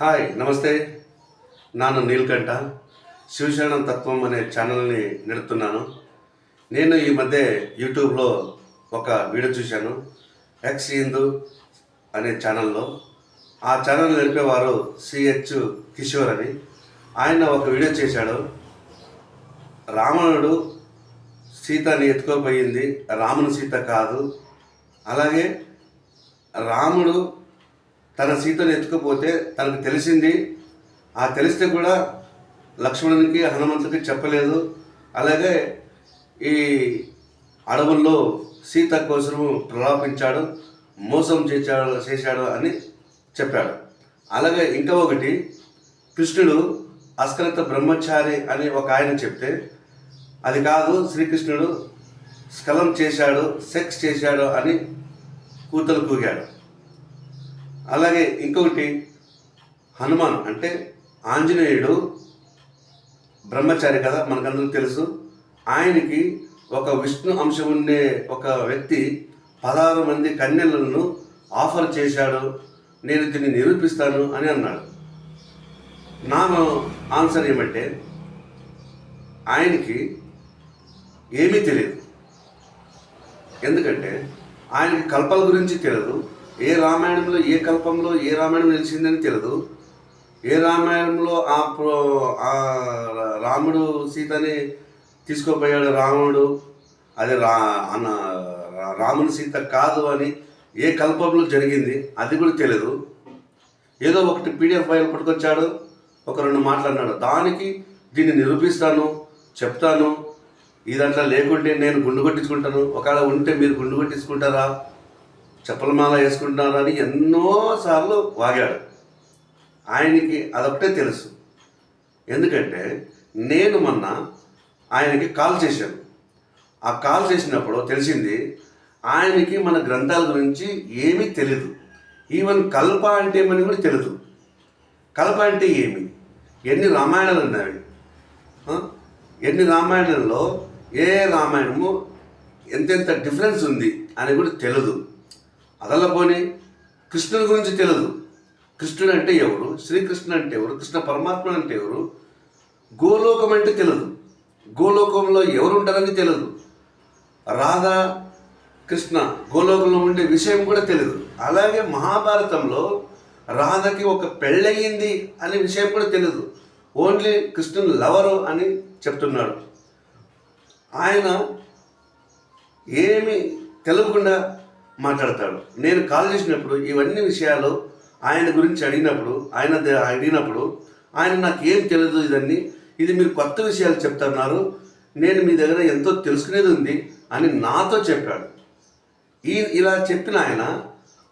Hi నమస్తే. నాను నీల్కంఠ. శివశరణం తత్వం అనే ఛానల్ని నడుపుతున్నాను నేను ఈ మధ్య యూట్యూబ్లో ఒక వీడియో చూశాను. ఎక్స్ హిందూ అనే ఛానల్లో. ఆ ఛానల్ నడిపేవారు సిహెచ్ కిషోర్ అని. ఆయన ఒక వీడియో చేశాడు. రావణుడు సీతని ఎత్తుకోపోయింది. రాముని సీత కాదు. అలాగే రాముడు తన సీతను ఎత్తుకుపోతే తనకు తెలిసింది. ఆ తెలిస్తే కూడా లక్ష్మణునికి హనుమంతుడికి చెప్పలేదు. అలాగే ఈ అడవుల్లో సీత కోసము ప్రలాపించాడు మోసం చేశాడు చేశాడు అని చెప్పాడు. అలాగే ఇంకా ఒకటి కృష్ణుడు అస్కలిత బ్రహ్మచారి అని ఒక ఆయన చెప్తే అది కాదు శ్రీకృష్ణుడు స్కలం చేశాడు సెక్స్ చేశాడు అని కూతలు కూగాడు. అలాగే ఇంకొకటి హనుమాన్ అంటే ఆంజనేయుడు బ్రహ్మచారి కదా మనకందరికీ తెలుసు. ఆయనకి ఒక విష్ణు అంశం ఉండే ఒక వ్యక్తి పదహారు మంది కన్యలను ఆఫర్ చేశాడు. నేను దీన్ని నిరూపిస్తాను అని అన్నాడు. నా ఆన్సర్ ఏమంటే ఆయనకి ఏమీ తెలియదు. ఎందుకంటే ఆయనకి కల్పాల గురించి తెలియదు. ఏ రామాయణంలో ఏ కల్పంలో ఏ రామాయణం నిలిచిందని తెలియదు ఏ రామాయణంలో ఆ ప్రో- ఆ రాముడు సీతని తీసుకోపోయాడు రావణుడు అది రా అన్న రాముని సీత కాదు అని ఏ కల్పంలో జరిగింది అది కూడా తెలియదు ఏదో ఒకటి పీడిఎఫ్ ఫైల్ పట్టుకొచ్చాడు ఒక రెండు మాట్లాడినాడు దానికి దీన్ని నిరూపిస్తాను చెప్తాను. ఇదంతా లేకుంటే నేను గుండు కొట్టించుకుంటాను. ఒకవేళ ఉంటే మీరు గుండు కొట్టించుకుంటారా? చెప్పలమాల మాల అని ఎన్నోసార్లు వాగాడు. ఆయనకి అదొకటే తెలుసు. ఎందుకంటే నేను మొన్న ఆయనకి కాల్ చేశాను. ఆ కాల్ చేసినప్పుడు తెలిసింది ఆయనకి మన గ్రంథాల గురించి ఏమీ తెలియదు ఈవెన్ కల్ప అంటే ఏమని కూడా తెలియదు కల్ప అంటే ఏమి? ఎన్ని రామాయణాలు ఉన్నాయి? ఎన్ని రామాయణంలో ఏ రామాయణము ఎంతెంత డిఫరెన్స్ ఉంది అని కూడా తెలియదు అదల్లా పోనీ కృష్ణుడి గురించి తెలియదు కృష్ణుడు అంటే ఎవరు? శ్రీకృష్ణుడు అంటే ఎవరు? కృష్ణ పరమాత్మ అంటే ఎవరు? గోలోకం అంటే తెలియదు గోలోకంలో ఎవరు ఉంటారని తెలియదు రాధా కృష్ణ గోలోకంలో ఉండే విషయం కూడా తెలియదు అలాగే మహాభారతంలో రాధకి ఒక పెళ్ళయింది అనే విషయం కూడా తెలియదు ఓన్లీ కృష్ణుని లవరు అని చెప్తున్నాడు. ఆయన ఏమి తెలియకుండా మాట్లాడతాడు. నేను కాల్ చేసినప్పుడు ఇవన్నీ విషయాలు ఆయన గురించి అడిగినప్పుడు ఆయన అడిగినప్పుడు ఆయన నాకు ఏం తెలియదు ఇదన్నీ. ఇది మీరు కొత్త విషయాలు చెప్తున్నారు. నేను మీ దగ్గర ఎంతో తెలుసుకునేది ఉంది అని నాతో చెప్పాడు. ఈ ఇలా చెప్పిన ఆయన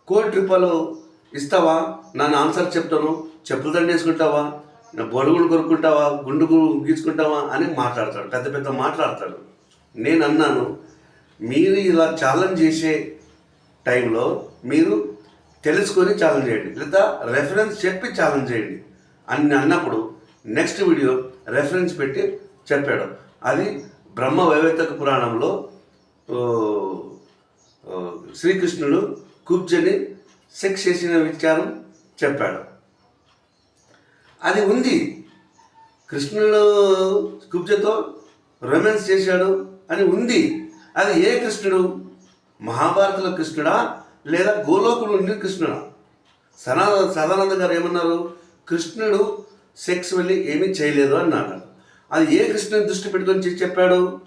కోటి రూపాయలు ఇస్తావా? నన్ను ఆన్సర్ చెప్తాను. చెప్పులు దండేసుకుంటావా? నా బొడుగులు కొనుక్కుంటావా? గుండుగు గీసుకుంటావా? అని మాట్లాడతాడు. పెద్ద పెద్ద మాట్లాడతాడు. నేను అన్నాను మీరు ఇలా ఛాలెంజ్ చేసే టైంలో మీరు తెలుసుకొని ఛాలెంజ్ చేయండి. లేదా రెఫరెన్స్ చెప్పి ఛాలెంజ్ చేయండి. అని అన్నప్పుడు నెక్స్ట్ వీడియో రెఫరెన్స్ పెట్టి చెప్పాడు అది బ్రహ్మ వైవేతక పురాణంలో శ్రీకృష్ణుడు కుబ్జని సెక్స్ చేసిన విచారం చెప్పాడు. అది ఉంది. కృష్ణుడు కుబ్జతో రొమాన్స్ చేశాడు అని ఉంది. అది ఏ కృష్ణుడు? మహాభారతంలో కృష్ణుడా లేదా గోలోకంలో ఉండి కృష్ణుడా? సనా సదానంద గారు ఏమన్నారు? కృష్ణుడు సెక్స్ వెళ్ళి ఏమీ చేయలేదు అన్నాడు. అది ఏ కృష్ణుని దృష్టి పెట్టుకొని చెప్పాడు?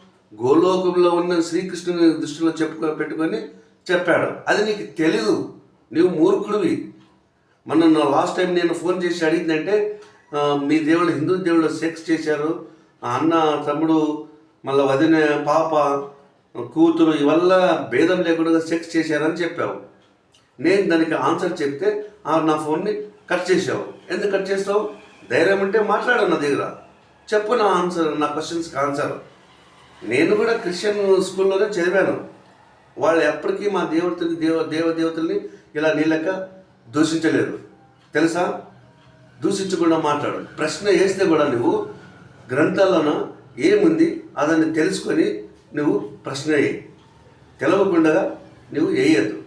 గోలోకంలో ఉన్న శ్రీకృష్ణుని దృష్టిలో చెప్పుకో పెట్టుకొని చెప్పాడు. అది నీకు తెలీదు. నీవు మూర్ఖుడివి. మొన్న నా లాస్ట్ టైం నేను ఫోన్ చేసి అడిగిందంటే మీ దేవుడు హిందూ దేవుడు సెక్స్ చేశారు. ఆ అన్న తమ్ముడు మళ్ళీ వదిన పాప కూతురు ఇవల్ల భేదం లేకుండా సెక్స్ చేశారని చెప్పావు. నేను దానికి ఆన్సర్ చెప్తే ఆ నా ఫోన్ని కట్ చేసావు ఎందుకు కట్ చేస్తావు? ధైర్యం ఉంటే మాట్లాడు నా దగ్గర. చెప్పు నా ఆన్సర్ నా క్వశ్చన్స్కి ఆన్సర్ నేను కూడా క్రిస్టియన్ స్కూల్లోనే చదివాను. వాళ్ళు ఎప్పటికీ మా దేవతని దేవ దేవదేవతల్ని ఇలా నీళ్ళక దూషించలేదు. తెలుసా? దూషించకుండా మాట్లాడు. ప్రశ్న వేస్తే కూడా నువ్వు గ్రంథాల్లోన ఏముంది? అదని తెలుసుకొని నువ్వు ప్రశ్న తెలవకుండా నువ్వు వేయద్దు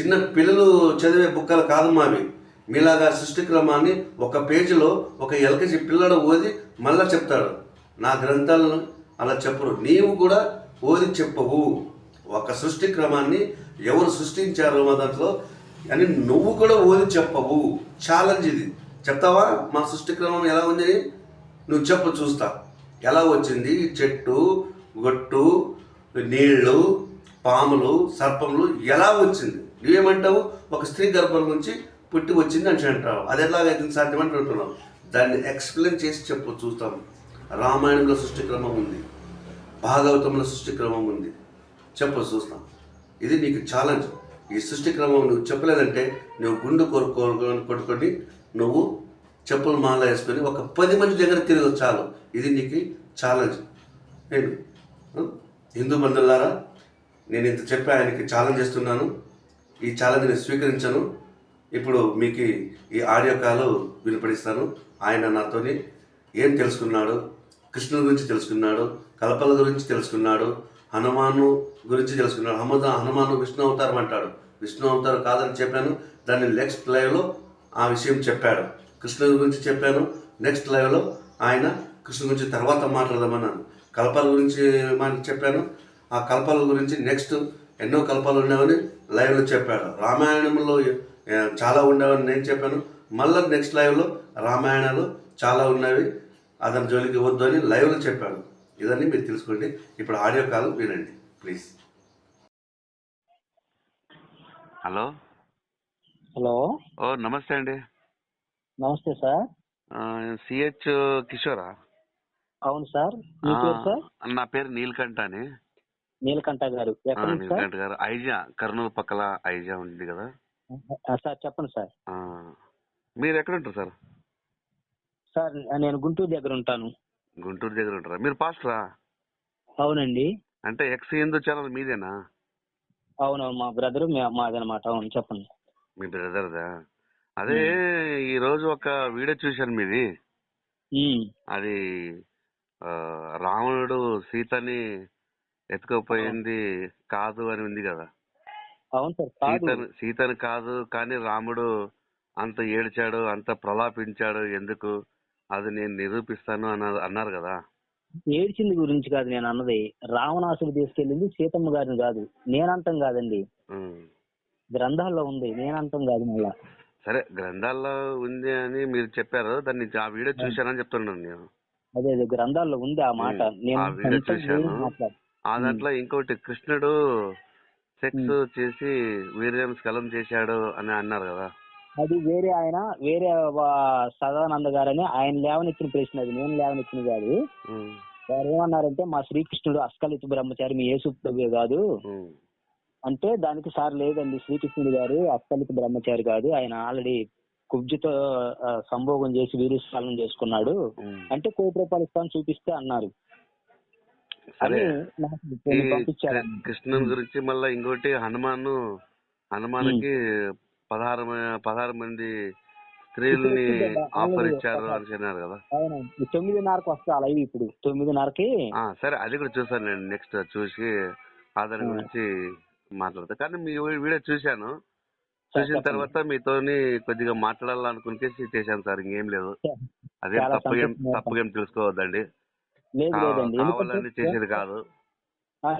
చిన్న పిల్లలు చదివే బుక్కలు కాదు మావి. మీలాగా సృష్టి క్రమాన్ని ఒక పేజీలో ఒక ఎల్కేజీ పిల్లడు ఓది మళ్ళా చెప్తాడు. నా గ్రంథాలను అలా చెప్పరు. నీవు కూడా ఓది చెప్పవు. ఒక సృష్టి క్రమాన్ని ఎవరు సృష్టించారో మా దాంట్లో అని నువ్వు కూడా ఓది చెప్పవు. ఛాలెంజ్ ఇది. చెప్తావా? మా సృష్టి క్రమం ఎలా ఉంది? నువ్వు చెప్పు చూస్తా. ఎలా వచ్చింది? చెట్టు గొట్టు నీళ్ళు పాములు సర్పములు ఎలా వచ్చింది? నువ్వేమంటావు? ఒక స్త్రీ గర్భం నుంచి పుట్టి వచ్చింది అని అంటావు అది ఎలాగైతే సాధ్యమంటే అంటున్నావు. దాన్ని ఎక్స్ప్లెయిన్ చేసి చెప్పు చూస్తాం రామాయణంలో సృష్టి క్రమం ఉంది. భాగవతంలో సృష్టి క్రమం ఉంది. చెప్పు చూస్తాం. ఇది నీకు ఛాలెంజ్ ఈ సృష్టి క్రమం నువ్వు చెప్పలేదంటే నువ్వు గుండు కొరుకో కొట్టుకొని నువ్వు చెప్పులు మాల వేసుకొని ఒక పది మంది దగ్గర తిరగదు చాలు ఇది నీకు ఛాలెంజ్ నేను హిందూ బంధువులారా నేను ఇంత చెప్పి ఆయనకి ఛాలెంజ్ చేస్తున్నాను. ఈ ఛాలెంజ్ని స్వీకరించను. ఇప్పుడు మీకు ఈ ఆడియో కాల్ వినిపడిస్తాను. ఆయన నాతోని ఏం తెలుసుకున్నాడు? కృష్ణుని గురించి తెలుసుకున్నాడు కలపల గురించి తెలుసుకున్నాడు హనుమాను గురించి తెలుసుకున్నాడు. హనుమ హనుమాను విష్ణు అవతారం అంటాడు. విష్ణు అవతారం కాదని చెప్పాను. దాన్ని నెక్స్ట్ లైవ్లో ఆ విషయం చెప్పాడు. కృష్ణుని గురించి చెప్పాను. నెక్స్ట్ లైవ్లో ఆయన కృష్ణ గురించి తర్వాత మాట్లాడదామన్నాను. కల్పల గురించి మనకి చెప్పాను. ఆ కల్పల గురించి నెక్స్ట్ ఎన్నో కల్పాలు ఉండేవని లైవ్లో చెప్పాడు. రామాయణంలో చాలా ఉండేవని నేను చెప్పాను. మళ్ళీ నెక్స్ట్ లైవ్లో రామాయణాలు చాలా ఉన్నవి. అతని జోలికి వద్దు అని లైవ్లో చెప్పాడు. ఇదన్నీ మీరు తెలుసుకోండి. ఇప్పుడు ఆడియో కాల్ వినండి ప్లీజ్ హలో? హలో? ఓ నమస్తే అండి. నమస్తే సార్. సిహెచ్ కిషోరా? అవును సార్. మీ పేరు సార్? నా పేరు నీలకంఠ అని. నీలకంఠ గారు. ఎక్కడ సార్? నీలకంఠ గారు. ఐజా కర్నూలు పక్కల ఐజా ఉంది కదా. ఆ, సార్ చెప్పండి సార్. ఆ, మీరు ఎక్కడ ఉంటారు సార్? సార్ నేను గుంటూరు దగ్గర ఉంటాను. గుంటూరు దగ్గర ఉంటారా? మీరు పాస్టరా? అవునండి. అంటే ఎక్స్ హిందూ ఛానల్ మీదేనా? అవునవును మా బ్రదర్ మాదనమాట. అవును చెప్పండి. మీ బ్రదర్దా? అదే ఈ రోజు ఒక వీడియో చూశాను మీది. ఉమ్, అది ఆ, రావణుడు సీతని ఎత్తుకోపోయింది కాదు అని ఉంది కదా. అవును సార్ కాదు. సీతను సీతను కాదు కానీ రాముడు అంత ఏడ్చాడు అంత ప్రలాపించాడు ఎందుకు? అది నేను నిరూపిస్తాను అన్న అన్నారు కదా. ఏడ్చింది గురించి కాదు నేను అన్నది. రావణాసుడు తీసుకెళ్ళింది సీతమ్మ గారిని కాదు నేనంతం కాదండి. ఉమ్. గ్రంథాల్లో ఉంది నేనంతం కాదు మళ్ళా. సరే గ్రంథాల్లో ఉంది అని మీరు చెప్పారు దాన్ని ఆ వీడియో చూశానని చెప్తున్నాను నేను. అదే అదే గ్రంథాల్లో ఉంది ఆ మాట. నేను ఆ చూశాను. దాంట్లో ఇంకోటి కృష్ణుడు సెక్స్ చేసి వీర్యం స్కలం చేశాడు అని అన్నారు కదా. అది వేరే ఆయన వేరే సదానంద గారని ఆయన లేవనెత్తిన ప్రశ్న అది. నేను లేవనెత్తిన కాదు. వారు ఏమన్నారంటే మా శ్రీకృష్ణుడు అస్కలిత బ్రహ్మచారి మీ యేసు కాదు. అంటే దానికి సార్ లేదండి. శ్రీకృష్ణుడు గారు అస్కలిత బ్రహ్మచారి కాదు. ఆయన ఆల్రెడీ కుబ్జితో సంభోగం చేసి వీరుస్థానం చేసుకున్నాడు. అంటే కోటి రూపాయలు ఇస్తాను చూపిస్తే అన్నారు. కృ- కృష్ణుని గురించి మళ్ళా ఇంకోటి హనుమాను హనుమానికి పదహారు పదహారు మంది స్త్రీల్ని ఆఫర్ ఇచ్చారు అని చెప్పినారు కదా. తొమ్మిదిన్నరకు వస్తా లైవ్ ఇప్పుడు. తొమ్మిదిన్నరకి సరే. అది కూడా చూసాను నేను. నెక్స్ట్ చూసి ఆ దాని ఆ. గురించి మాట్లాడతా. కానీ మీ వీడియో చూశాను. చూసిన. తర్వాత మీతోని కొద్దిగా మాట్లాడాలనుకునేసి చేశాను సార్ ఇంకేం లేదు. అదే తప్పుగా తప్పుగా తెలుసుకోవద్దండి. కావాలని చేసేది కాదు.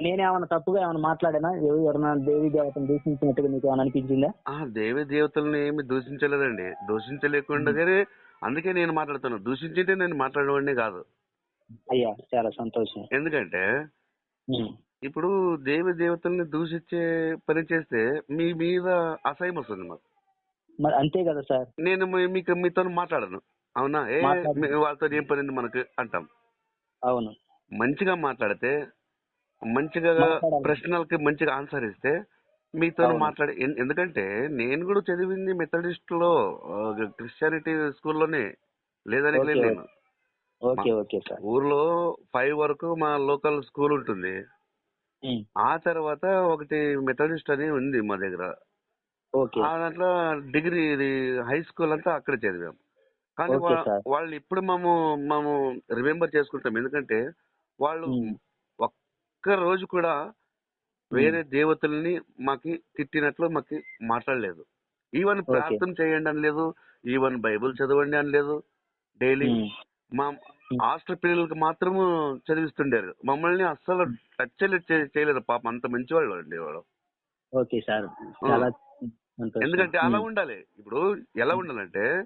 నేనేమన్నా తప్పుగా ఏమైనా మాట్లాడానా? ఎవ- ఎవరైనా దేవి దేవతను దూషించినట్టుగా మీకు ఏమైనా అనిపించిందా? ఆ దేవి దేవతల్ని ఏమి దూషించలేదండి. దూషించలేకుండానే అందుకే నేను మాట్లాడుతున్నాను దూషించింటే నేను మాట్లాడేవాడిని కాదు. అయ్యా చాలా సంతోషం. ఎందుకంటే. ఇప్పుడు దేవి దేవతల్ని దూషించే పని చేస్తే మీ మీద అసహ్యం వస్తుంది మాకు. మరి అంతే కదా సార్. నేను మీ- మీకు మీతో మాట్లాడను. అవునా? ఏ మాట్లాడను. మీ- వాళ్ళతో ఏం పని ఉంది మనకు? అంటాం. అవును. మంచిగా మాట్లాడితే మంచిగా మాట్లాడాలి. ప్రశ్నలకి మంచిగా ఆన్సర్ ఇస్తే మీతో అవును. మాట్లాడి ఎన్- ఎందుకంటే నేను కూడా చదివింది మెథడిస్ట్లో క్రిస్టియానిటీ స్కూల్లోనే లేదని ఓకే, నేను. ఓకే. Okay sir. ఊర్లో ఫైవ్ వరకు మా లోకల్ స్కూల్ ఉంటుంది. ఆ తర్వాత ఒకటి మెథడిస్ట్ అని ఉంది మా దగ్గర ఓకే ఆ దాంట్లో డిగ్రీ ఇది హై స్కూల్ అంతా అక్కడ చదివాం కానీ ఓకే వా- సార్. వాళ్ళు ఇప్పుడు మేము మేము రిమెంబర్ చేసుకుంటాం ఎందుకంటే వాళ్ళు. ఒక్క రోజు కూడా వేరే దేవతల్ని మాకి తిట్టినట్లు మాకి మాట్లాడలేదు ఈవెన్. ప్రార్థన చేయండి అని లేదు ఈవెన్ బైబిల్ చదవండి అని లేదు డైలీ. మా హాస్టల్ పిల్లలకి మాత్రము చదివిస్తుండారు. మమ్మల్ని అస్సలు టచ్ చేయలేదు. పాపం అంత మంచి వాళ్ళు అండి వాడు ఓకే సార్. చాలా. ఎందుకంటే అలా. ఉండాలి. ఇప్పుడు ఎలా ఉండాలంటే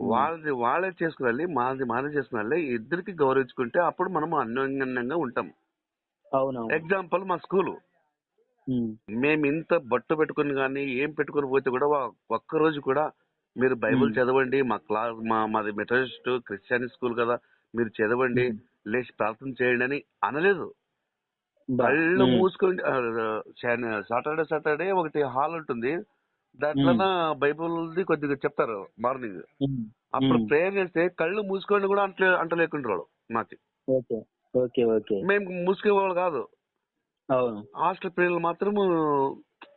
వాళ్ళది వాళ్ళే చేసుకుని మాది మాదే చేసుకుని ఇద్దరికి గౌరవించుకుంటే అప్పుడు మనం అన్యోన్యంగా ఉంటాం. ఎగ్జాంపుల్ మా స్కూలు. మేము. ఇంత బట్టు పెట్టుకుని కానీ ఏం పెట్టుకుని పోతే కూడా ఒక్క రోజు కూడా మీరు బైబిల్. చదవండి. మా క్లాస్ మా మాది మెథడిస్ట్ క్రిస్టియన్ స్కూల్ కదా. మీరు చదవండి. లేచి ప్రార్థన చేయండి అని అనలేదు. కళ్ళు. మూసుకొని సాటర్డే సాటర్డే ఒకటి హాల్ ఉంటుంది దాంట్లో బైబిల్ది కొద్దిగా చెప్తారు మార్నింగ్. అప్పుడు. ప్రేయర్ చేస్తే కళ్ళు మూసుకొని కూడా అంట అంటలేకుంటారు మాకి ఓకే ఓకే ఓకే మేము మూసుకునే వాళ్ళు కాదు హాస్టల్ పిల్లలు మాత్రం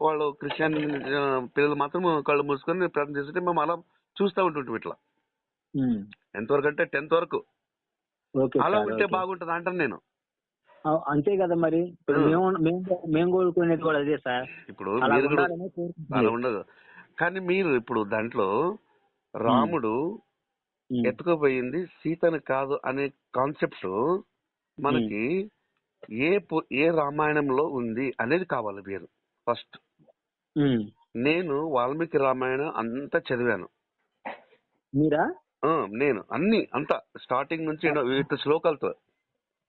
వాళ్ళు క్రిస్టియన్ పిల్లలు మాత్రం కళ్ళు మూసుకొని ప్రార్థన చేస్తుంటే మేము అలా చూస్తూ ఉంటుంటాం ఇట్లా. ఎంతవరకు అంటే టెన్త్ వరకు అలా ఉంటే. బాగుంటది అంటాను నేను. అంతే కదా మరి. మేము కోరుకునేది కూడా అదే సార్. ఇప్పుడు అలా ఉండదు. కానీ మీరు ఇప్పుడు దాంట్లో రాముడు. ఎత్తుకుపోయింది సీతను కాదు అనే కాన్సెప్ట్ మనకి ఏ ఏ రామాయణంలో ఉంది అనేది కావాలి మీరు ఫస్ట్. నేను వాల్మీకి రామాయణం అంతా చదివాను. మీరా? నేను అన్ని అంతా స్టార్టింగ్ నుంచి విత్ శ్లోకాలతో.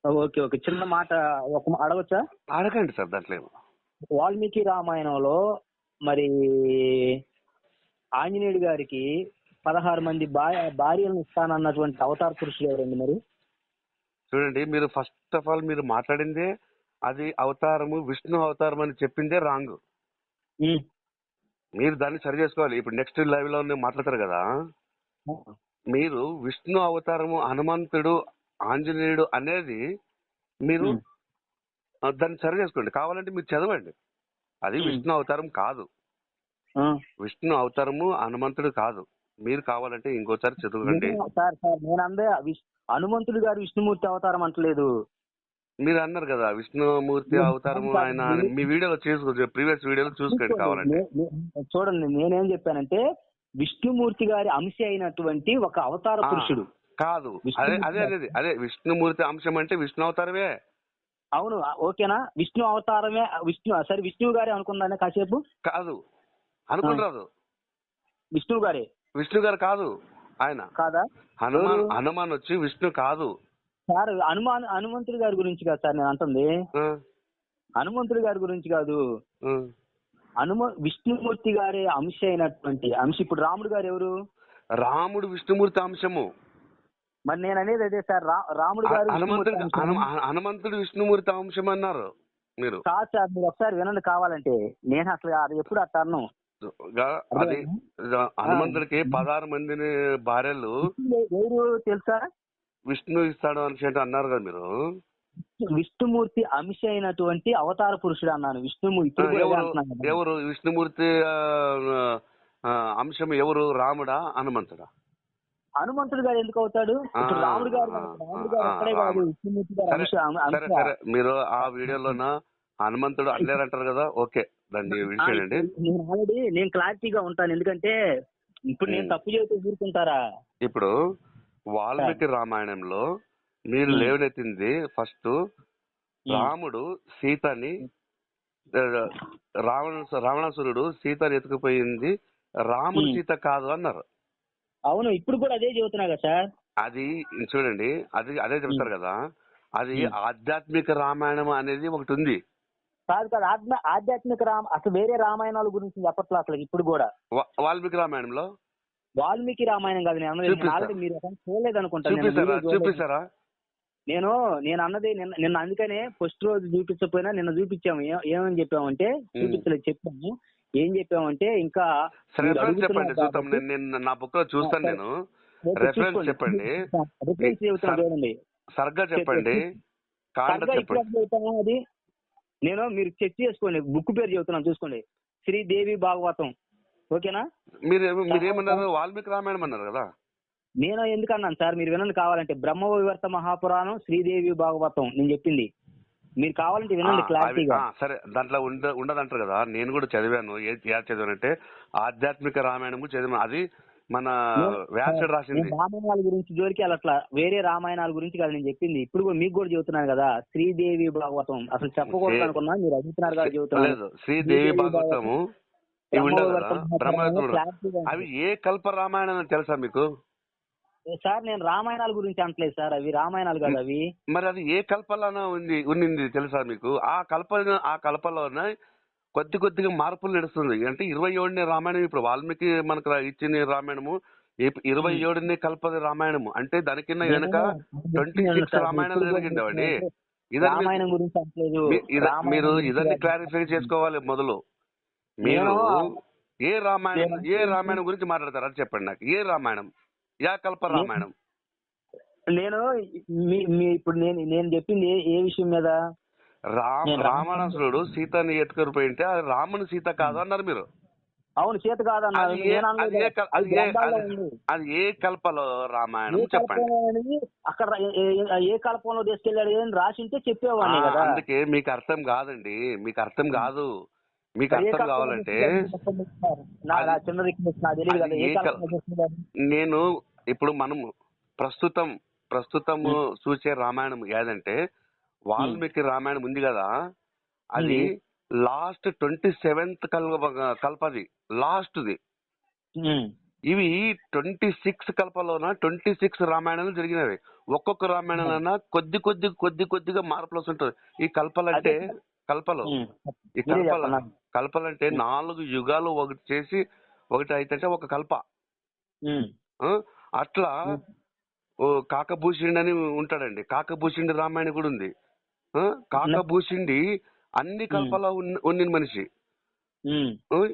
Okay okay. చిన్న మాట ఒక అడగొచ్చా? అడగండి సార్ దాంట్లో. వాల్మీకి రామాయణంలో మరి ఆంజనేయుడు గారికి పదహారు మంది భార్యలను ఇస్తానన్నటువంటి అవతార పురుషుడు ఎవరండి మరి? చూడండి మీరు ఫస్ట్ ఆఫ్ ఆల్ మీరు మాట్లాడిందే అది అవతారము విష్ణు అవతారం అని చెప్పిందే రాంగ్. మీరు దాన్ని సరి చేసుకోవాలి. ఇప్పుడు నెక్స్ట్ లైవ్లో మాట్లాడతారు కదా. మీరు విష్ణు అవతారము హనుమంతుడు ఆంజనేయుడు అనేది మీరు దాన్ని సరి చేసుకోండి. కావాలంటే మీరు చదవండి. అది. విష్ణు అవతారం కాదు. విష్ణు అవతారము హనుమంతుడు కాదు. మీరు కావాలంటే ఇంకోసారి చదవండి నేను- సార్ సార్ నేను అందే హనుమంతుడు గారు విష్ణుమూర్తి అవతారం అంటలేదు. మీరు అన్నారు కదా విష్ణుమూర్తి అవతారము ఆయన మీ వీడియోలో చేసుకోవచ్చు ప్రీవియస్ వీడియోలో చూసుకోండి కావాలంటే. చూడండి నేనేం చెప్పానంటే విష్ణుమూర్తి గారి అంశ అయినటువంటి ఒక అవతార పురుషుడు. కాదు. అదే అదే అదే అదే విష్ణుమూర్తి అంశం అంటే విష్ణు అవతారమే. అవును ఓకేనా? విష్ణు అవతారమే విష్ణు సరే విష్ణువు గారే అనుకుందానే కాసేపు. కాదు. అనుకుంటారు విష్ణువు గారే? విష్ణు గారు కాదు ఆయన. కాదా? హనుమాన్? హనుమాన్ వచ్చి విష్ణు కాదు. సార్ హనుమాన్ హనుమంతుడి గారి గురించి కాదు సార్ నేను అంటుంది. హనుమంతుడి గారి గురించి కాదు. హనుమ విష్ణుమూర్తి గారి అంశ అయినటువంటి అంశ. ఇప్పుడు రాముడు గారు ఎవరు? రాముడు విష్ణుమూర్తి అంశము. మరి నేను అనేది అదే సార్ రాముడు గారు హనుమంతుడు విష్ణుమూర్తి అంశం. హను- హనుమంతుడు విష్ణుమూర్తి అంశం అన్నారు మీరు. కాదు సార్ మీరు ఒకసారి వినండి కావాలంటే. నేను అసలు అది ఎప్పుడు గా- అది హనుమంతుడికి పదహారు మందిని భార్యలు ఎవరు తెలుసా? విష్ణు ఇస్తాడు అని అన్నారు కదా మీరు. విష్ణుమూర్తి అంశ అయినటువంటి అవతార పురుషుడు అన్నాను. విష్ణుమూర్తి ఇప్పుడు ఎవరు? విష్ణుమూర్తి అంశం ఎవరు? రాముడా? హనుమంతుడా? హనుమంతుడు గారు ఎందుకు అవుతాడు? రాముడు గారు రాముడు గారు మీరు ఆ వీడియోలోన హనుమంతుడు అల్లేరంటారు కదా? ఓకే. దాన్ని ఆ, విడిచేయండి నేను ఆల్రెడీ నేను క్లారిటీగా ఉంటాను. ఎందుకంటే ఇప్పుడు నేను. తప్పు చేస్తే ఊరుకుంటారా? ఇప్పుడు వాల్మీకి రామాయణంలో మీరు. లేవనెత్తింది. ఫస్ట్ రాముడు సీతని రావణ రావణాసురుడు సీతని ఎత్తుకుపోయింది. రాముడు. సీత కాదు అన్నారు. అవును ఇప్పుడు కూడా అదే చెబుతున్నా కదా సార్. అది చూడండి అది అదే చెప్తారు కదా. అది. ఆధ్యాత్మిక రామాయణం అనేది ఒకటి ఉంది. కాదు కాదు ఆత్మ ఆధ్యాత్మిక రామ అసలు వేరే రామాయణాల గురించి చెప్పట్లేదు అసలు ఇప్పుడు కూడా. వాల్మీకి రామాయణంలో? వాల్మీకి రామాయణం కాదు నేను మీరు అనుకుంటాను చూడలేదు. చూపిస్తారా? నేను నేను అన్నది నిన్న నిన్న అందుకనే ఫస్ట్ రోజు చూపించకపోయినా నిన్న చూపించాము. ఏమని చెప్పామంటే చూపించలేదు చెప్పాము. ఏం చెప్పామంటే ఇంకా చెప్పండి చూద్దాం. నేను నా బుక్లో చూస్తాను. నేను. రెఫరెన్స్. చెప్పండి. రెఫరెన్స్ చూడండి. సరిగ్గా చెప్పండి. అది? నేను మీరు చెక్ చేసుకోండి. బుక్ పేరు చెబుతున్నాను చూసుకోండి. శ్రీదేవి భాగవతం. ఓకేనా? మీరు మీరేమన్నారు వాల్మీకి రామాయణం అన్నారు కదా? నేను ఎందుకన్నాను సార్ మీరు వినండి కావాలంటే బ్రహ్మ వివర్త మహాపురాణం శ్రీదేవి భాగవతం నేను చెప్పింది. మీరు కావాలంటే వినండి క్లారిటీగా సరే దాంట్లో ఉండ ఉండదంటారు కదా నేను కూడా చదివాను చదివానంటే ఆధ్యాత్మిక రామాయణము చదివాను. అది మన వ్యాసుడు రాసింది. రామాయణాల గురించి జోలికి అట్లా వేరే రామాయణాల గురించి కాదు నేను చెప్పింది. ఇప్పుడు కూడా మీకు కూడా చెబుతున్నాను కదా శ్రీదేవి భాగవతం. అసలు చెప్పకూడదు అనుకున్నా మీరు అడుగుతున్నారు కదా చెబుతున్నాను లేదు శ్రీదేవి భాగవతము అవి ఏ కల్ప రామాయణం అని తెలుసా మీకు? సార్ నేను రామాయణాల గురించి అనట్లేదు సార్. అవి రామాయణాలు కాదు అవి. మరి అది ఏ కల్పలోనో ఉంది ఉన్నింది తెలుసా మీకు? ఆ కల్ప ఆ కల్పలోనే కొద్ది కొద్దిగా మార్పులు నడుస్తుంది. అంటే ఇరవై ఏడుని రామాయణం ఇప్పుడు వాల్మీకి మనకు ఇచ్చిన రామాయణము ఇరవై ఏడుని కల్పది రామాయణము. అంటే దానికింద వెనక ట్వంటీ సిక్స్ రామాయణం జరిగింది అవండి ఇదని రామాయణం గురించి మీరు ఇదన్నీ. క్లారిఫై చేసుకోవాలి మొదలు. మీరు ఏ రామాయణం ఏ రామాయణం గురించి మాట్లాడతారు అది చెప్పండి నాకు. ఏ రామాయణం? యా కల్ప రామాయణం నేను మీ ఇప్పుడు నేను నేను చెప్పింది ఏ- విషయం మీద? రామ రావణాసురుడు సీతని ఎత్తుకొని పోయింటే అది రాముని సీత కాదు అన్నారు మీరు. అవును చేత కాదన్నారు. అది ఏ-. అది ఏ కల్- అది అది ఏ- గ్రంథాల్లో అది- ఉంది. అది ఏ కల్పలో రామాయణం చెప్పండి. అక్కడ ఏ- ఏ- ఏ కల్పంలో తీసుకెళ్ళాడు అని రాసింటే ఆ, చెప్పేవాడిని కదా. అందుకే మీకు అర్థం కాదండి. మీకు అర్థం కాదు. మీకు అర్థం కల్పంలో కావాలంటే చిన్న రిక్వెస్ట్ నాకు తెలియదు కదా ఏ కల్పంలో నేను ఇప్పుడు మనము ప్రస్తుతం ప్రస్తుతము చూసే రామాయణం ఏదంటే వాల్మీకి రామాయణం ఉంది కదా అది లాస్ట్ ట్వంటీ సెవెంత్ కల్ప కల్పది లాస్ట్ది. ఇవి ట్వంటీ సిక్స్ కల్పలోన ట్వంటీ సిక్స్ రామాయణాలు జరిగినవి. ఒక్కొక్క రామాయణంలోన కొద్ది కొద్ది కొద్ది కొద్దిగా మార్పులు వస్తుంటాయి. ఈ కల్పలు ఉమ్. ఈ మీరే కల్పల. కల్పలంటే నాలుగు యుగాలు ఒకటి చేసి ఒకటి అయితే ఒక కల్ప? అట్లా కాకభూషిండి అని ఉంటాడండి. కాకభూషిండి రామాయణం కూడా ఉంది? కాకభూషిండి అన్ని కల్పల ఉన్న- మనిషి?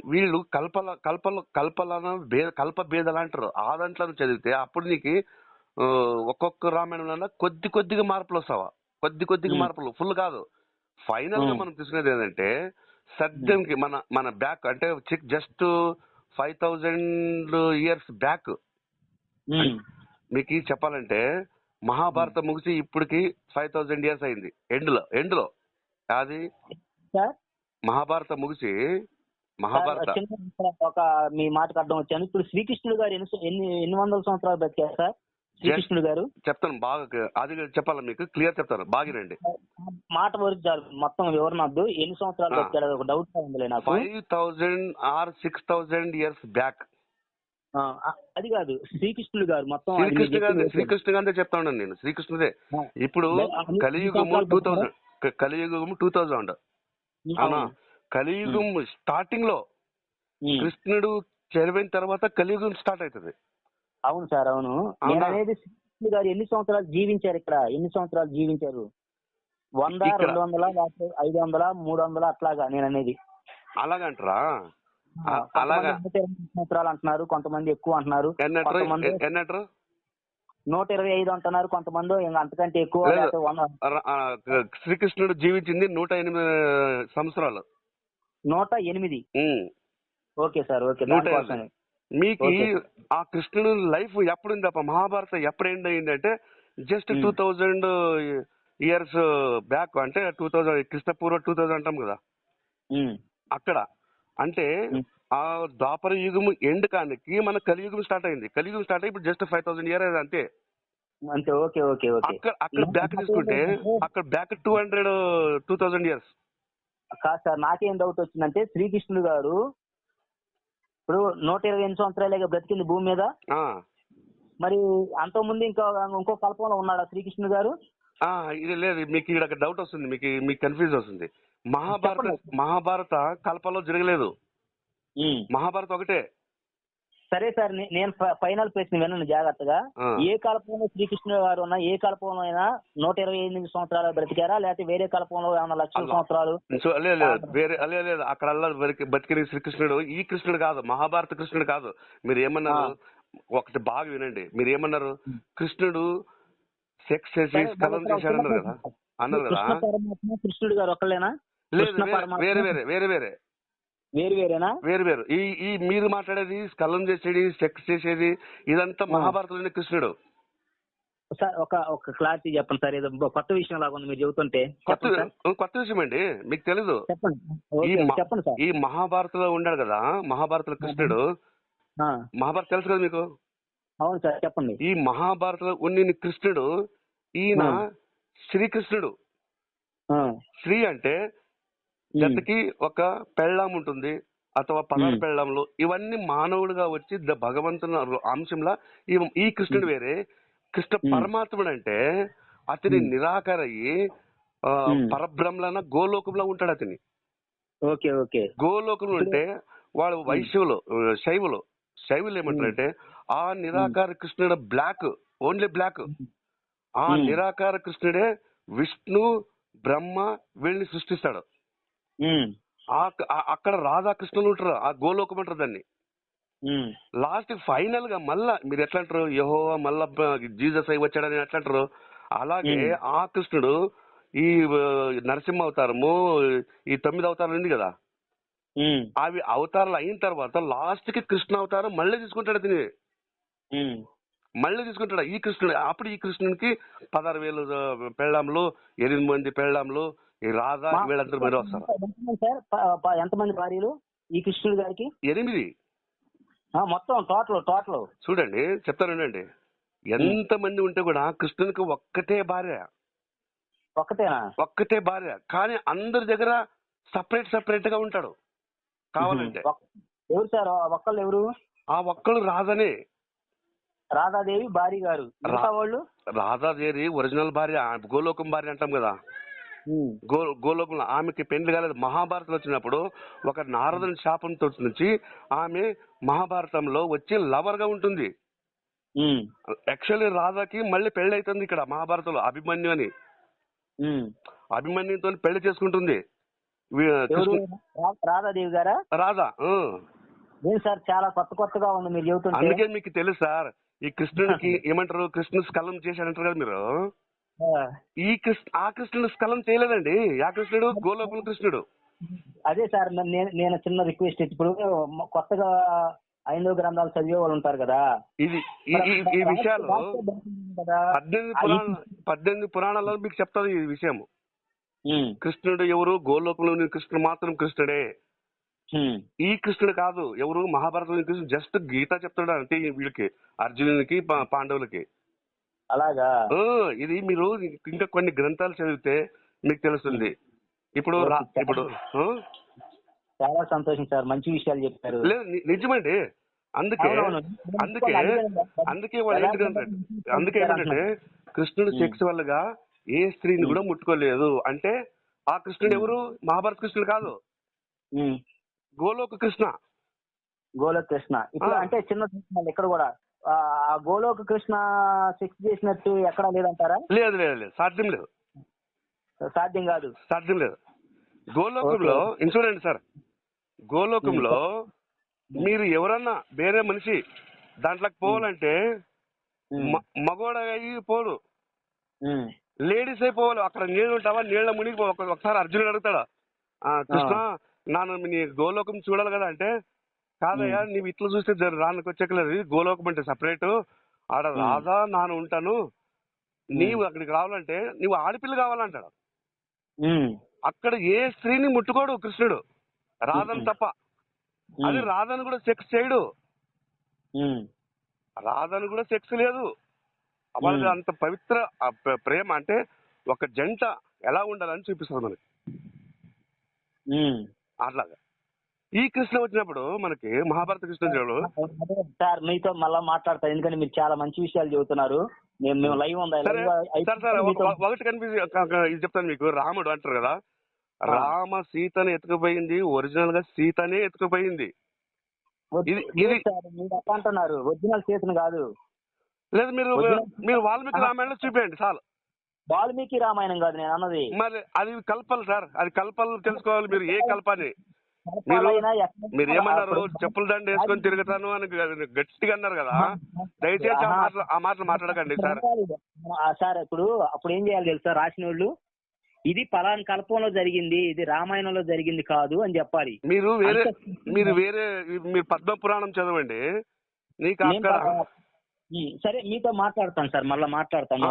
వీళ్ళు కల్పల కల్పల కల్పల కల్ప భేదాలు అంటారు. ఆ దాంట్లో చదివితే అప్పుడు నీకు ఒక్కొక్క రామాయణంలో కొద్ది కొద్దిగా మార్పులు వస్తావా? కొద్ది కొద్దిగా. మార్పులు. ఫుల్ కాదు. ఫైనల్గా. మనం తీసుకునేది ఏంటంటే సత్యంకి మన మన బ్యాక్ అంటే just five thousand years back. మీకు చెప్పాలంటే మహాభారతం ముగిసి ఇప్పటికి ఫైవ్ థౌజండ్ ఇయర్స్ అయింది. ఎండ్లో ఎండ్లో అది మహాభారతం ముగిసి మహాభారత. ఒక మీ మాటకు అర్థం వచ్చాను. ఇప్పుడు శ్రీకృష్ణుడు గారు ఎన్ని ఎన్ని ఎన్ని వందల సంవత్సరాలు బతికారు సార్? శ్రీకృష్ణుడు గారు. చెప్తాను బాగా అది చెప్పాలి మీకు? క్లియర్ చెప్తాను బాగినండి మాట వరకు చాలు మొత్తం వివరణ వద్దు. ఎన్ని సంవత్సరాలు ఒక డౌట్ ఉందిలే నాకు. Five thousand or six thousand years back అది కాదు. శ్రీకృష్ణుడు గారు మొత్తం శ్రీకృష్ణ చెప్పింది శ్రీకృష్ణ చెప్తా ఉన్నాను నేను. శ్రీకృష్ణుడే. ఇప్పుడు కలియుగము టూ థౌజండ్ కలియుగము టూ థౌజండ్ అవునా. కలియుగం స్టార్టింగ్లో. కృష్ణుడు చనిపోయిన తర్వాత కలియుగం స్టార్ట్ అవుతుంది. అవును సార్ అవును? నేను అనేది గారు ఎన్ని సంవత్సరాలు జీవించారు ఇక్కడ? ఎన్ని సంవత్సరాలు జీవించారు? వంద రెండు వందల ఐదు వందల మూడు వందల అట్లాగా నేను అనేది అలాగంటారా అలాగా. సంవత్సరాలు అంటున్నారు కొంతమంది ఎక్కువ అంటున్నారు ఎన్నట్రు? నూట ఇరవై ఐదు అంటున్నారు కొంతమంది అంతకంటే ఎక్కువ శ్రీకృష్ణుడు జీవించింది నూట ఎనిమిది సంవత్సరాలు. నూట ఎనిమిది. Okay sir okay. నూట మీకు. ఆ కృష్ణుడు లైఫ్ ఎప్పుడు తప్ప మహాభారతం ఎప్పుడు ఎండ్ అయిందంటే just Hmm. Two thousand years back అంటే టూ థౌజండ్ క్రిస్తపూర్వ టూ థౌజండ్ అంటాం కదా. అక్కడ. అంటే. ఆ ద్వాపర యుగం ఎండ్ కానికి మన కలియుగం స్టార్ట్ అయింది. కలియుగం స్టార్ట్ అయ్యి ఇప్పుడు జస్ట్ ఫైవ్ థౌసండ్ ఇయర్ అంతే. అంతే. Okay okay okay. అక్కడ అక్కడ బ్యాక్ తీసుకుంటే అక్కడ back two hundred two thousand years. కాదు సార్ నాకేం డౌట్ వచ్చిందంటే శ్రీకృష్ణుడు గారు ఇప్పుడు నూట ఇరవై ఎనిమిది సంవత్సరాలుగా బ్రతికింది భూమి మీద. మరి అంతకుముందు ఇంకా ఇంకో కల్పంలో ఉన్నాడా శ్రీకృష్ణుడు గారు? ఇది లేదు. మీకు ఇక్కడ డౌట్ వస్తుంది. మీకు మీకు కన్ఫ్యూజ్ వస్తుంది. మహాభారత. మహాభారత కల్పంలో జరగలేదు. మహాభారత ఒకటే. సరే సార్ నేను ఫైనల్ ప్రశ్న వినండి జాగ్రత్తగా. ఏ కల్పంలో శ్రీకృష్ణుడు గారు ఉన్నా ఏ కల్పంలో అయినా నూట ఇరవై ఎనిమిది సంవత్సరాలు బ్రతికారా? లేకపోతే వేరే కల్పంలో ఏమన్నా లక్షల. సంవత్సరాలు? వేరే లేదు అక్కడ బతికి- శ్రీకృష్ణుడు ఈ కృష్ణుడు కాదు. మహాభారత కృష్ణుడు కాదు. మీరు ఏమన్నారు? ఒకటి బాగా వినండి. మీరు ఏమన్నారు? కృష్ణుడు సెక్స్ చేసి చేశాడు అన్నారు కదా? అన్నారు కృష్ణుడు గారు ఒక్కళ్ళేనా? లేదు వేరే వేరే వేరే వేరే. వేరే వేరు వేరేనా? వేరు వేరు. ఈ ఈ మీరు మాట్లాడేది స్కలం చేసేది సెక్స్ చేసేది ఇదంతా మహాభారతంలోని కృష్ణుడు. సార్ ఒక ఒక క్లారిటీ చెప్పండి సార్. ఏదో కొత్త విషయం లాగా ఉంది మీరు చెబుతుంటే. కొత్త కొత్త విషయం అండి. మీకు తెలీదు. చెప్పండి. చెప్పండి సార్. ఈ మహాభారతంలో ఉన్నాడు కదా మహాభారతంలో కృష్ణుడు. మహాభారత తెలుసు కదా మీకు? అవును సార్ చెప్పండి. ఈ మహాభారతంలో ఉన్న కృష్ణుడు ఈయన. శ్రీకృష్ణుడు. శ్రీ అంటే జతకి ఒక పెళ్ళాం ఉంటుంది అథవా పదార్. పెళ్ళాంలు. ఇవన్నీ మానవుడిగా వచ్చి ద- భగవంతుని అంశంలా ఈ కృష్ణుడు వేరే. కృష్ణ. పరమాత్ముడు అంటే అతని. నిరాకరయ్యి. పరబ్రహ్మలన గోలోకంలో ఉంటాడు అతని. Okay okay. గోలోకంలో ఉంటే వాళ్ళు వైశ్యులు శైవులు. శైవులు ఏమంటారంటే ఆ నిరాకార కృష్ణుడు బ్లాక్ ఓన్లీ బ్లాక్. ఆ. నిరాకార కృష్ణుడే విష్ణు బ్రహ్మ వీళ్ళని సృష్టిస్తాడు. అక్కడ రాధాకృష్ణులు ఉంటారు ఆ గోలోకం అంటారు దాన్ని. లాస్ట్ ఫైనల్గా మళ్ళా మీరు ఎట్లా అంటారు? యహో మళ్ళా జీసస్ అయి వచ్చాడని ఎట్లా అంటారు? అలాగే. ఆ కృష్ణుడు ఈ నరసింహ అవతారము ఈ తొమ్మిది అవతారం ఉంది కదా? అవి అవతారాలు అయిన తర్వాత లాస్ట్కి కృష్ణ అవతారం మళ్ళీ తీసుకుంటాడు అతని. ఉమ్. మళ్ళీ తీసుకుంటాడు ఈ కృష్ణుడు. అప్పుడు ఈ కృష్ణునికి పదహారు వేలు ఆ, పెళ్ళాంలు ఎనిమిది మంది పెళ్ళాంలు ఈ రాధా వీళ్ళందరూ మీరు వస్తారు? ఎంతమంది సార్? భార్యలు? ఈ కృష్ణుడి గారికి? ఎనిమిది. ఆ, మొత్తం టోటల్ టోటల్. చూడండి చెప్తానండి ఎంత మంది ఉంటే కూడా కృష్ణునికి ఒక్కటే భార్య. ఒక్కటేనా? ఒక్కటే భార్య. కానీ అందరి దగ్గర సపరేట్ సపరేట్గా ఉంటాడు. కావాలంటే. ఎవరు సార్? ఆ ఒక్కళ్ళు ఎవరు? ఆ ఒక్కడు రాధనే. రాధాదేవి భార్య గారు. వాళ్ళు? రాధాదేవి ఒరిజినల్ భార్య. గోలోకం భార్య అంటాం కదా. గో గోలోకంలో ఆమెకి పెళ్ళి కాలేదు. మహాభారతం వచ్చినప్పుడు ఒక నారదుని శాపంతో నుంచి ఆమె మహాభారతంలో వచ్చి లవర్గా ఉంటుంది యాక్చువల్లీ రాధాకి మళ్ళీ పెళ్ళి అవుతుంది ఇక్కడ మహాభారతంలో అభిమన్యు అని. అభిమన్యుతో పెళ్ళి చేసుకుంటుంది. రాధాదేవి గారా? రాధా సార్ చాలా కొత్త కొత్తగా ఉంది మీరు చెబుతుంటే. అందుకే మీకు తెలుసు సార్ ఈ కృష్ణుడికి ఏమంటారు కృష్ణు స్కలం చేశారంటారు కదా మీరు. ఈ కృష్ణ ఆ కృష్ణుడు స్కలం చేయలేదండి. ఆ కృష్ణుడు గోలోకుల కృష్ణుడు. అదే సార్ నేను నేను చిన్న రిక్వెస్ట్. ఇప్పుడు కొత్తగా ఐదో గ్రంథాలు చదివే వాళ్ళు ఉంటారు కదా. ఇది ఈ విషయాలు పద్దెనిమిది పురాణ పద్దెనిమిది పురాణాలలో మీకు చెప్తాను ఈ విషయం కృష్ణుడు ఎవరు? గోలోకంలో కృష్ణుడు మాత్రం కృష్ణుడే. ఈ కృష్ణుడు కాదు ఎవరు? మహాభారతం కృష్ణుడు. జస్ట్ గీత చెప్తాడు అంటే వీళ్ళకి అర్జునునికి పాండవులకి. అలాగా? ఇది మీరు ఇంకా కొన్ని గ్రంథాలు చదివితే మీకు తెలుస్తుంది. ఇప్పుడు ఇప్పుడు? చాలా సంతోషం సార్ మంచి విషయాలు చెప్పారు. లేదు నిజమండి. అందుకే. అందుకే అందుకే వాళ్ళు ఏంటంటే అందుకే ఏంటంటే కృష్ణుడు సెక్స్ వల్ల గా ఏ స్త్రీని కూడా ముట్టుకోలేదు. అంటే ఆ కృష్ణుడు ఎవరు? మహాభారత కృష్ణుడు కాదు. గోలోక కృష్ణ. గోలోక్ కృష్ణ. ఇప్పుడు. అంటే చిన్న ప్రశ్నలు ఇక్కడ కూడా. ఆ గోలోక్ కృష్ణ సెక్స్ చేసినట్టు ఎక్కడా లేదంటారా? లేదు లేదు లేదు. సాధ్యం లేదు. సాధ్యం కాదు. సాధ్యం లేదు. గోలోకంలో ఇన్ చూడండి సార్? గోలోకంలో మీరు ఎవరన్నా వేరే మనిషి దాంట్లోకి పోవాలంటే ఉమ్, మ- మగోడ అయ్యి పోడు లేడీస్ అయిపోవాలి అక్కడ నీళ్ళు ఉంటావా? నీళ్ళ మునిగి ఒకసారి అర్జునుడు అడుగుతాడా? కృష్ణ నాను నీ గోలోకం చూడాలి కదా అంటే కాదయ్యా నీవు ఇట్లా చూస్తే జర రానికి వచ్చేకలేదు ఇది గోలోకం అంటే సపరేట్. ఆడ రాధా నాను ఉంటాను. నీవు అక్కడికి రావాలంటే నీవు ఆడపిల్ల కావాలంటాడు. అక్కడ ఏ స్త్రీని ముట్టుకోడు కృష్ణుడు. రాధను తప్ప. అది రాధను కూడా సెక్స్ చేయడు. రాధను కూడా సెక్స్ లేదు. వాళ్ళది అంత పవిత్ర ప్రేమ అంటే ఒక జంట ఎలా ఉండాలని చూపిస్తుంది మనకి. అట్లాగా. ఈ కృష్ణ వచ్చినప్పుడు మనకి మహాభారత కృష్ణ సార్ మీతో మళ్ళా మాట్లాడతారు. ఎందుకంటే మీరు చాలా మంచి విషయాలు చెబుతున్నారు. మేము మేము లైవ్ ఉందా? ఒకటి ఒక ఇది చెప్తాను మీకు. రాముడు అంటారు కదా రామ సీతను ఎత్తుకుపోయింది. ఒరిజినల్గా సీతనే ఎత్తుకుపోయింది. అంటున్నారు. ఒరిజినల్ చేతులు కాదు. లేదు మీరు మీరు వాల్మీకి రామాయణంలో చూపించండి చాలు. వాల్మీకి రామాయణం కాదు నేను అన్నది. మరి అది కల్పలు సార్. అది కల్పలు తెలుసుకోవాలి మీరు ఏ కల్పని మీరు ఏమన్నారు? చెప్పుల దండ వేసుకొని తిరుగుతాను అని గట్టిగా అన్నారు కదా? దయచేసి ఆ మాటలు ఆ మాటలు మాట్లాడకండి సార్. సార్ ఇప్పుడు అప్పుడు ఏం చేయాలి తెలుసా? రాసిన వాళ్ళు ఇది పలాని కల్పంలో జరిగింది ఇది రామాయణంలో జరిగింది కాదు అని చెప్పాలి. మీరు వేరే. మీరు వేరే మీరు పద్మ పురాణం చదవండి. నీకు సరే మీతో మాట్లాడతాను సార్ మళ్ళీ మాట్లాడతాను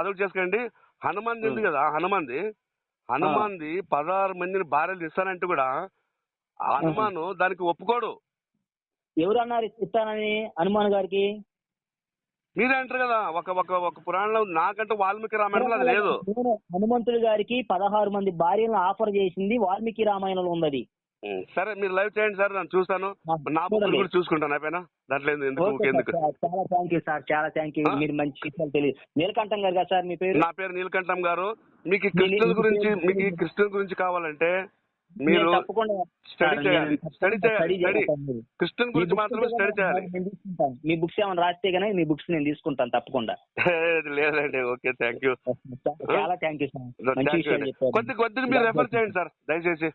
అదొకటి చేసుకోండి. హనుమంది ఉంది కదా హనుమంది. హనుమాన్ది పదహారు మందిని భార్యలు ఇస్తానంటే కూడా హనుమాను దానికి ఒప్పుకోడు. ఎవరు అన్నారు ఇస్తానని హనుమాన్ గారికి? మీరే అంటారు కదా ఒక ఒక ఒక పురాణంలో నాకంటే వాల్మీకి రామాయణంలో అది లేదు. హనుమంతుడి గారికి పదహారు మంది భార్యలను ఆఫర్ చేసింది వాల్మీకి రామాయణంలో ఉంది ఉం, సరే మీరు లైవ్ చేయండి సార్ నేను చూస్తాను. నా బుక్ చూడండి. కూడా చూసుకుంటాను అయిపోయినా? దాంట్లో ఎందుకు ఎందుకు? చాలా థ్యాంక్ యూ సార్ చాలా థ్యాంక్ యూ? మీరు మంచి విషయాలు తెలియదు నీలకంఠం గారు కదా సార్ మీ పేరు? నా పేరు నీలకంఠం గారు. మీకు కృష్ణుల గురించి మీకు కృష్ణుల గురించి కావాలంటే మీరు స్టడీ చేయాలి. చేయాలి. మీ గురించి మాత్రమే స్టడీ చేయాలి. మీ బుక్స్ ఏమైనా రాస్తే కనుక మీ బుక్స్ నేను తీసుకుంటాను తప్పకుండా. లేదండి. Okay thank you. చాలా థ్యాంక్ యూ సార్. కొద్ది కొద్దిగా మీరు రెఫర్ చేయండి సార్. దయచేసి.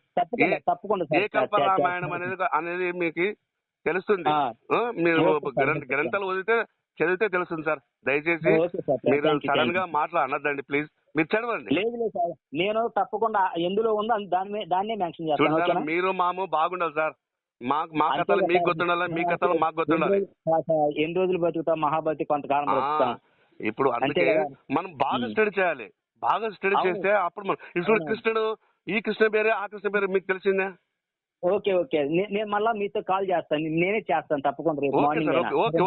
తప్పకుండా ఏ- కల్ప రామాయణం అనేది అనేది మీకు తెలుస్తుంది. మీరు. గ్రంథాలు వదిలితే చదివితే తెలుస్తుంది సార్. దయచేసి మీరు సడన్గా యూ. మాటలు అనొద్దండి ప్లీజ్. మీరు చదవండి లేదు లేదు సార్ నేను తప్పకుండా ఎందులో ఉందో అది దాని దాన్నే మెన్షన్ చేస్తాను చూడండి సార్ ఓకేనా? మీరు మాము బాగుండాలి సార్ మా మా అంతే కథలు మీకు కదా. గుర్తుండాలి మీ కథలు మాకు గుర్తుండాలి ఎన్ని రోజులు- సార్, సార్, ఎన్ని రోజులు బతుకుతాం మహాభక్తి కొంతకాలం ఆ, బతుకుతాం ఇప్పుడు అందుకే కదా. మనం బాగా ఉమ్. స్టడీ చేయాలి బాగా స్టడీ అవును. చేస్తే అప్పుడు మనం ఇప్పుడు అవును. కృష్ణుడు ఈ కృష్ణ పేరే ఆ కృష్ణ పేరు మీకు తెలిసిందే ఓకే ఓకే నే- నేను మళ్ళా మీతో కాల్ చేస్తాను నేనే చేస్తాను తప్పకుండా రేపు ఓకే మార్నింగ్ సార్ అయినా. Okay okay